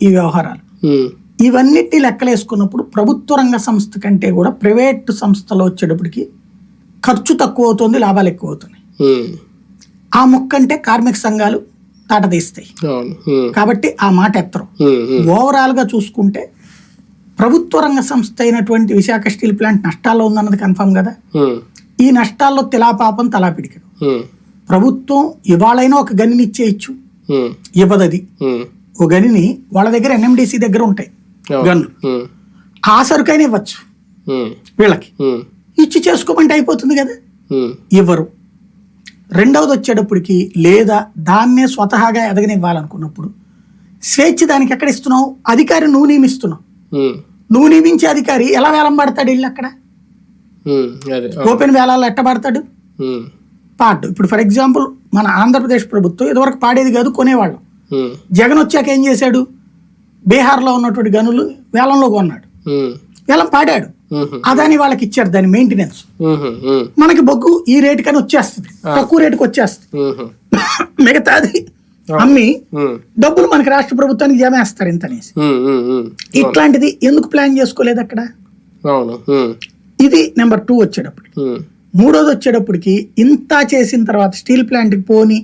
ఈ వ్యవహారాలు. ఉమ్, ఇవన్నిటిని లెక్కలేసుకున్నప్పుడు ప్రభుత్వ రంగ సంస్థ కంటే కూడా ప్రైవేట్ సంస్థలో వచ్చేటప్పటికి ఖర్చు తక్కువ అవుతుంది లాభాలు ఎక్కువ అవుతున్నాయి ఆ ముక్క అంటే కార్మిక సంఘాలు ఉమ్, కాబట్టి ఆ మాట ఎత్తరు. ఉమ్, ఉమ్, ఓవరాల్గా చూసుకుంటే ప్రభుత్వ రంగ సంస్థ అయినటువంటి విశాఖ స్టీల్ ప్లాంట్ నష్టాల్లో ఉందన్నది కన్ఫర్మ్ కదా? ఈ నష్టాల్లో తిలాపాపం తలాపిడికడు ప్రభుత్వం ఇవాళైనా ఒక గనిని ఇచ్చేయచ్చు ఉమ్, ఇవ్వదది ఓ గనిని వాళ్ళ దగ్గర ఎన్ఎండిసి దగ్గర ఉంటాయి. గన్ను ఉమ్, ఆ సరుకైనా ఇవ్వచ్చు. వీళ్ళకి. ఇచ్చి చేసుకోమంటే అయిపోతుంది కదా? ఇవ్వరు. రెండవది వచ్చేటప్పటికి లేదా దాన్నే స్వతహాగా ఎదగనివ్వాలనుకున్నప్పుడు స్వేచ్ఛ దానికి ఎక్కడ ఇస్తున్నావు? అధికారి నువ్వు నియమిస్తున్నావు. నువ్వు నియమించే అధికారి ఎలా వేలం పడతాడు ఇల్లు అక్కడ? ఓపెన్ వేలాలు ఎట్ట పడతాడు? పాడు. ఇప్పుడు ఫర్ ఎగ్జాంపుల్ మన ఆంధ్రప్రదేశ్ ప్రభుత్వం ఇదివరకు పాడేది కాదు కొనేవాళ్ళం. జగన్ వచ్చాక ఏం చేశాడు? బీహార్లో ఉన్నటువంటి గనులు వేలంలో కొన్నాడు. ఉమ్, వేలం పాడాడు. ఉమ్, అదాని వాళ్ళకి ఇచ్చారు దాని మెయింటెనెన్స్ మనకి బొగ్గు ఈ రేటు కని వచ్చేస్తుంది తక్కువ రేటుకి వచ్చేస్తుంది. మిగతాది అమ్మి ఉమ్, డబ్బులు మనకి రాష్ట్ర ప్రభుత్వానికి జమ వేస్తారు ఇంతనేసి ఇట్లాంటిది ఎందుకు ప్లాన్ చేసుకోలేదు అక్కడ? ఇది నెంబర్ టూ వచ్చేటప్పటికి. మూడోది వచ్చేటప్పటికి ఇంత చేసిన తర్వాత స్టీల్ ప్లాంట్కి పోని